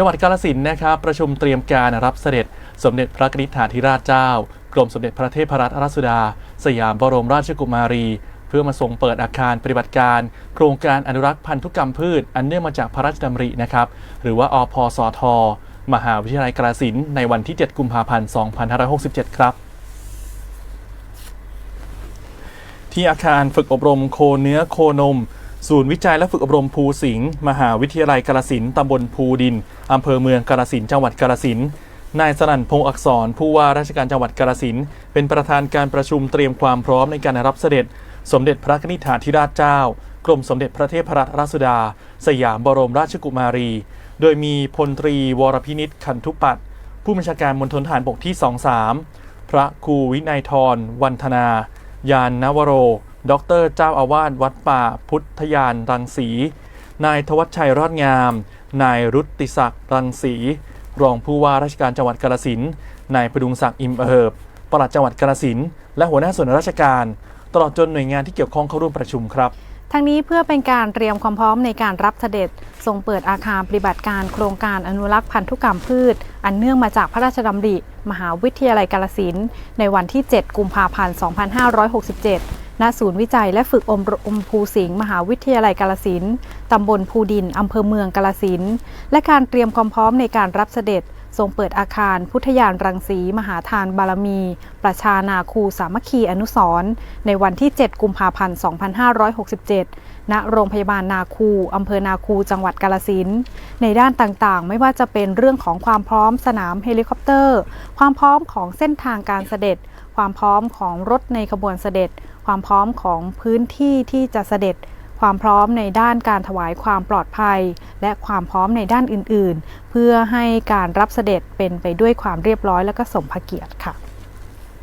จังหวัดกาฬสินนะครับ ประชุมเตรียมการรับเสด็จ สมเด็จพระนิธิฐาธิราชเจ้า กรมสมเด็จพระเทพรัตนราชสุดา สยามบรมราชกุมารี เพื่อมาทรงเปิดอาคารปฏิบัติการ โครงการอนุรักษ์พันธุกรรมพืช อันเนื่องมาจากพระราชดำรินะครับ หรือว่าอพสท มหาวิทยาลัยกาฬสินในวันที่ 7 กุมภาพันธ์ 2567 ครับที่อาคารฝึกอบรมโคเนื้อโคนม ศูนย์วิจัยและฝึกอบรมภูสิงห์มหาวิทยาลัยกาฬสินตำบลภูดิน อำเภอเมืองกาฬสินจังหวัดกาฬสินนายสนั่นพงษ์อักษร ผู้ว่าราชการจังหวัดกาฬสินเป็นประธานการประชุมเตรียมความพร้อมในการรับเสด็จ สมเด็จพระนิธิฐาธิราชเจ้า กรมสมเด็จพระเทพรัตนราชสุดา สยามบรมราชกุมารี โดยมีพลตรีวรพินิษขันธุปัตผู้บัญชาการมณฑลทหารบกที่ 23 พระครูวินัยทรวันธนา ยานนวโร ด็อกเตอร์เจ้าอาวาสวัดป่าพุทธยานรังสี นายทวัชชัยรอดงาม นายรุติศักดิ์รังสี รองผู้ว่าราชการจังหวัดกาฬสินนายประดุงศักดิ์อิมเอิบปลัดจังหวัดกาฬสินและหัวหน้าส่วนราชการ ตลอดจนหน่วยงานที่เกี่ยวข้องเข้าร่วมประชุมครับทั้งนี้เพื่อเป็นการเตรียมความพร้อมในการรับเสด็จทรงเปิดอาคารปฏิบัติการโครงการอนุรักษ์พันธุกรรมพืช อันเนื่องมาจากพระราชดำริ มหาวิทยาลัยกาฬสินในวันที่ 7 กุมภาพันธ์ 2567 ณศูนย์วิจัยและฝึกอบรมภูสิงห์มหาวิทยาลัยกาฬสินตำบลภูดินอำเภอเมืองกาฬสินและการเตรียมความพร้อมในการรับเสด็จทรงเปิดอาคารพุทธยานรังสี มหาทานบารมี ประชานาคูสามัคคีอนุสรในวันที่ 7 กุมภาพันธ์ 2567 ณ โรงพยาบาลนาคูอำเภอนาคู จังหวัดกาฬสินในด้านต่างๆ ไม่ว่าจะเป็นเรื่องของความพร้อมสนามเฮลิคอปเตอร์ ความพร้อมของเส้นทางการเสด็จ ความพร้อมของรถในขบวนเสด็จ ความพร้อมของพื้นที่ที่จะเสด็จความพร้อมในด้านการถวายความปลอดภัย และความพร้อมในด้านอื่น ๆ เพื่อให้การรับเสด็จเป็นไปด้วยความเรียบร้อยและก็สมพระเกียรติค่ะ